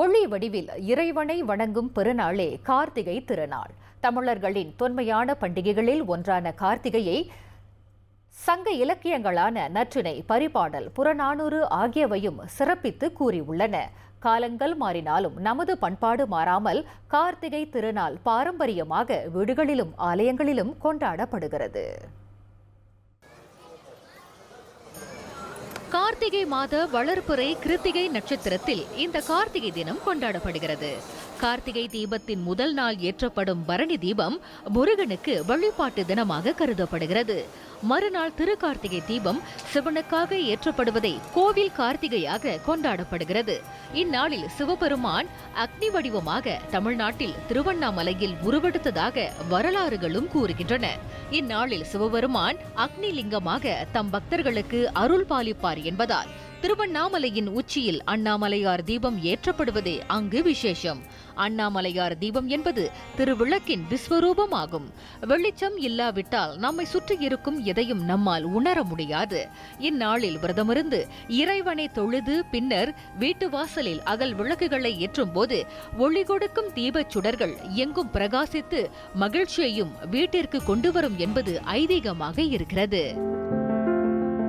ஒளி வடிவில் இறைவனை வணங்கும் பெருநாளே கார்த்திகை திருநாள். தமிழர்களின் தொன்மையான பண்டிகைகளில் ஒன்றான கார்த்திகையை சங்க இலக்கியங்களான நற்றினை பரிபாடல் புறநானூறு ஆகியவையும் சிறப்பித்து கூறியுள்ளன. காலங்கள் மாறினாலும் நமது பண்பாடு மாறாமல் கார்த்திகை திருநாள் பாரம்பரியமாக வீடுகளிலும் ஆலயங்களிலும் கொண்டாடப்படுகிறது. கார்த்திகை மாத வளர்ப்புறை கிருத்திகை நட்சத்திரத்தில் இந்த கார்த்திகை தினம் கொண்டாடப்படுகிறது. கார்த்திகை தீபத்தின் முதல் நாள் ஏற்றப்படும் பரணி தீபம் முருகனுக்கு வழிபாட்டு தினமாக கருதப்படுகிறது. மறுநாள் திருக்கார்த்திகை தீபம் சிவனுக்காக ஏற்றப்படுவதை கோவில் கார்த்திகையாக கொண்டாடப்படுகிறது. இந்நாளில் சிவபெருமான் அக்னி வடிவமாக தமிழ்நாட்டில் திருவண்ணாமலையில் உருவெடுத்ததாக வரலாறுகளும் கூறுகின்றன. இந்நாளில் சிவபெருமான் அக்னி லிங்கமாக தம் பக்தர்களுக்கு அருள் பாலிப்பார் என்பதால் திருவண்ணாமலையின் உச்சியில் அண்ணாமலையார் தீபம் ஏற்றப்படுவதே அங்கு விசேஷம். அண்ணாமலையார் தீபம் என்பது திருவிளக்கின் விஸ்வரூபமாகும். வெளிச்சம் இல்லாவிட்டால் நம்மை சுற்றி இருக்கும் எதையும் நம்மால் உணர முடியாது. இந்நாளில் விரதமிருந்து இறைவனை தொழுது பின்னர் வீட்டு வாசலில் அகல் விளக்குகளை ஏற்றும் போது ஒளி கொடுக்கும் தீபச் சுடர்கள் எங்கும் பிரகாசித்து மகிழ்ச்சியையும் வீட்டிற்கு கொண்டு வரும் என்பது ஐதீகமாக இருக்கிறது.